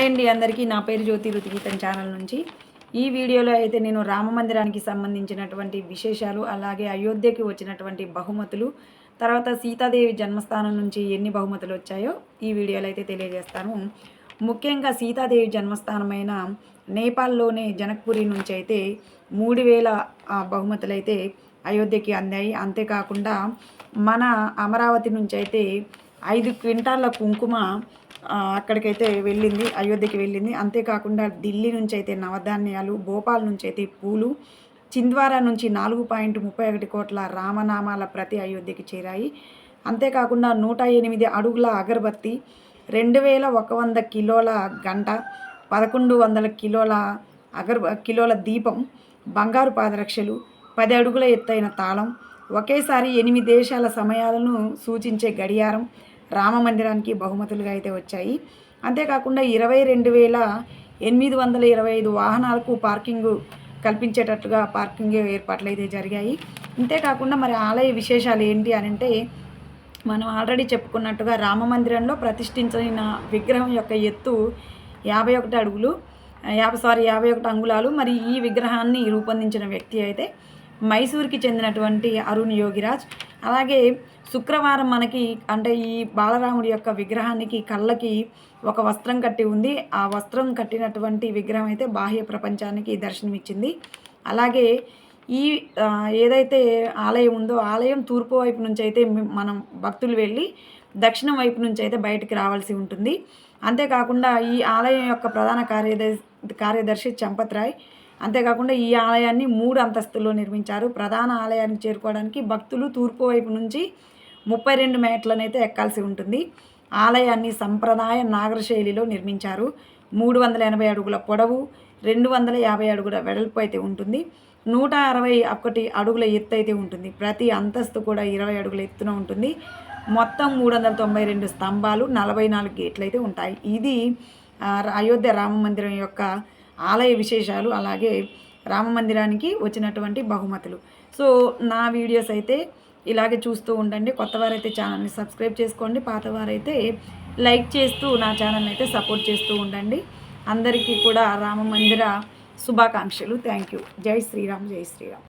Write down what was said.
Hi అండి అందరికీ. నా పేరు జ్యోతి రుతిగీతం ఛానల్ నుంచి. ఈ వీడియోలో అయితే నేను రామ మందిరానికి సంబంధించినటువంటి విశేషాలు అలాగే అయోధ్యకి వచ్చినటువంటి బహుమతులు తర్వాత సీతాదేవి జన్మస్థానం నుంచి ఎన్ని బహుమతులు వచ్చాయో ఈ వీడియోలో అయితే తెలియజేస్తాను. ముఖ్యంగా సీతాదేవి జన్మస్థానమైన నేపాల్లోనే జనక్పురి నుంచి అయితే మూడు వేల బహుమతులు అయితే అయోధ్యకి అందాయి. అంతేకాకుండా మన అమరావతి నుంచి అయితే ఐదు క్వింటాళ్ళ కుంకుమ అక్కడికైతే వెళ్ళింది అయోధ్యకి వెళ్ళింది. అంతేకాకుండా ఢిల్లీ నుంచి అయితే నవధాన్యాలు భోపాల్ నుంచి అయితే పూలు చింద్వారా నుంచి నాలుగు పాయింట్ ముప్పై ఒకటి కోట్ల రామనామాల ప్రతి అయోధ్యకి చేరాయి. అంతేకాకుండా నూట ఎనిమిది అడుగుల అగరబత్తి రెండు వేల ఒక వంద కిలోల గంట పదకొండు వందల కిలోల అగర్ కిలోల దీపం బంగారు పాదరక్షలు పది అడుగుల ఎత్తైన తాళం ఒకేసారి ఎనిమిది దేశాల సమయాలను సూచించే గడియారం రామ మందిరానికి బహుమతులుగా అయితే వచ్చాయి. అంతేకాకుండా ఇరవై రెండు వేల ఎనిమిది వందల ఇరవై ఐదు వాహనాలకు పార్కింగ్ కల్పించేటట్టుగా పార్కింగ్ ఏర్పాట్లు అయితే జరిగాయి. అంతేకాకుండా మరి ఆలయ విశేషాలు ఏంటి అని అంటే మనం ఆల్రెడీ చెప్పుకున్నట్టుగా రామ మందిరంలో ప్రతిష్ఠించిన విగ్రహం యొక్క ఎత్తు యాభై ఒకటి అడుగులు యాభై సారీ యాభై ఒకటి అంగుళాలు. మరి ఈ విగ్రహాన్ని రూపొందించిన వ్యక్తి అయితే మైసూర్కి చెందినటువంటి అరుణ్ యోగిరాజ్. అలాగే శుక్రవారం మనకి అంటే ఈ బాలరాముడి యొక్క విగ్రహానికి కళ్ళకి ఒక వస్త్రం కట్టి ఉంది. ఆ వస్త్రం కట్టినటువంటి విగ్రహం అయితే బాహ్య ప్రపంచానికి దర్శనమిచ్చింది. అలాగే ఈ ఏదైతే ఆలయం ఉందో ఆలయం తూర్పు వైపు నుంచి అయితే మనం భక్తులు వెళ్ళి దక్షిణం వైపు నుంచి అయితే బయటికి రావాల్సి ఉంటుంది. అంతేకాకుండా ఈ ఆలయం యొక్క ప్రధాన కార్యదర్శి కార్యదర్శి చంపత్ రాయ్ అంతేకాకుండా ఈ ఆలయాన్ని మూడు అంతస్తుల్లో నిర్మించారు. ప్రధాన ఆలయానికి చేరుకోవడానికి భక్తులు తూర్పు వైపు నుంచి ముప్పై రెండు మేట్లనైతే ఎక్కాల్సి ఉంటుంది. ఆలయాన్ని సంప్రదాయ నాగర శైలిలో నిర్మించారు. మూడు వందల ఎనభై అడుగుల పొడవు రెండు వందల యాభై అడుగుల వెడల్పు అయితే ఉంటుంది. నూట అరవై ఒకటి అడుగుల ఎత్తు అయితే ఉంటుంది. ప్రతి అంతస్తు కూడా ఇరవై అడుగుల ఎత్తున ఉంటుంది. మొత్తం మూడు వందల తొంభై రెండు స్తంభాలు నలభై నాలుగు గేట్లు అయితే ఉంటాయి. ఇది అయోధ్య రామ మందిరం యొక్క ఆలయ విశేషాలు అలాగే రామ మందిరానికి వచ్చినటువంటి బహుమతులు. సో నా వీడియోస్ అయితే ఇలాగే చూస్తూ ఉండండి. కొత్తవారైతే ఛానల్ని సబ్స్క్రైబ్ చేసుకోండి. పాతవారైతే లైక్ చేస్తూ నా ఛానల్ని అయితే సపోర్ట్ చేస్తూ ఉండండి. అందరికీ కూడా రామ మందిర శుభాకాంక్షలు. Thank you. జై శ్రీరామ్ జై శ్రీరామ్.